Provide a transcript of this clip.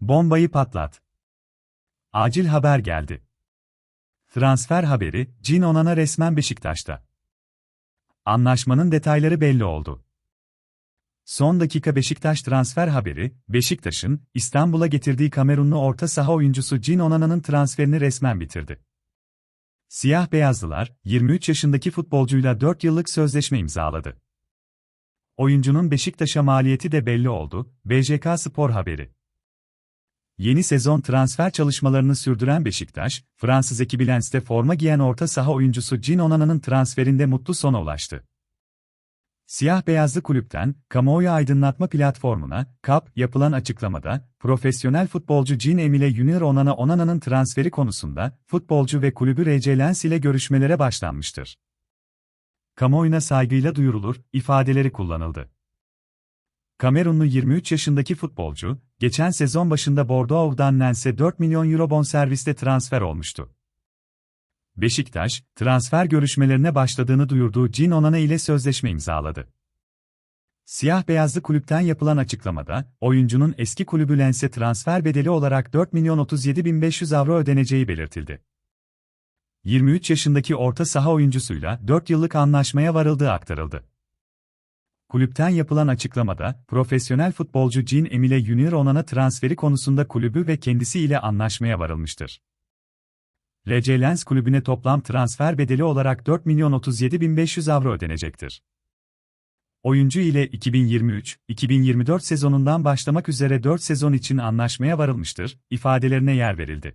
Bombayı patlat. Acil haber geldi. Transfer haberi, Cin Onan'a resmen Beşiktaş'ta. Anlaşmanın detayları belli oldu. Son dakika Beşiktaş transfer haberi, Beşiktaş'ın İstanbul'a getirdiği Kamerunlu orta saha oyuncusu Cin Onana'nın transferini resmen bitirdi. Siyah beyazlılar, 23 yaşındaki futbolcuyla 4 yıllık sözleşme imzaladı. Oyuncunun Beşiktaş'a maliyeti de belli oldu, BJK Spor haberi. Yeni sezon transfer çalışmalarını sürdüren Beşiktaş, Fransız ekibi Lens'te forma giyen orta saha oyuncusu Cin Onana'nın transferinde mutlu sona ulaştı. Siyah beyazlı kulüpten, kamuoyu aydınlatma platformuna, KAP, yapılan açıklamada, profesyonel futbolcu Cin Emile Junior Onana Onana'nın transferi konusunda, futbolcu ve kulübü RC Lens ile görüşmelere başlanmıştır. Kamuoyuna saygıyla duyurulur, ifadeleri kullanıldı. Kamerunlu 23 yaşındaki futbolcu, geçen sezon başında Bordeaux'dan Lens'e 4 milyon euro bonservisle transfer olmuştu. Beşiktaş, transfer görüşmelerine başladığını duyurduğu Cin Onana ile sözleşme imzaladı. Siyah beyazlı kulüpten yapılan açıklamada, oyuncunun eski kulübü Lens'e transfer bedeli olarak 4 milyon 37 bin 500 avro ödeneceği belirtildi. 23 yaşındaki orta saha oyuncusuyla 4 yıllık anlaşmaya varıldığı aktarıldı. Kulüpten yapılan açıklamada, profesyonel futbolcu Cin Emile Junior Onana transferi konusunda kulübü ve kendisi ile anlaşmaya varılmıştır. RC Lens kulübüne toplam transfer bedeli olarak 4 milyon 37 bin 500 avro ödenecektir. Oyuncu ile 2023-2024 sezonundan başlamak üzere 4 sezon için anlaşmaya varılmıştır, ifadelerine yer verildi.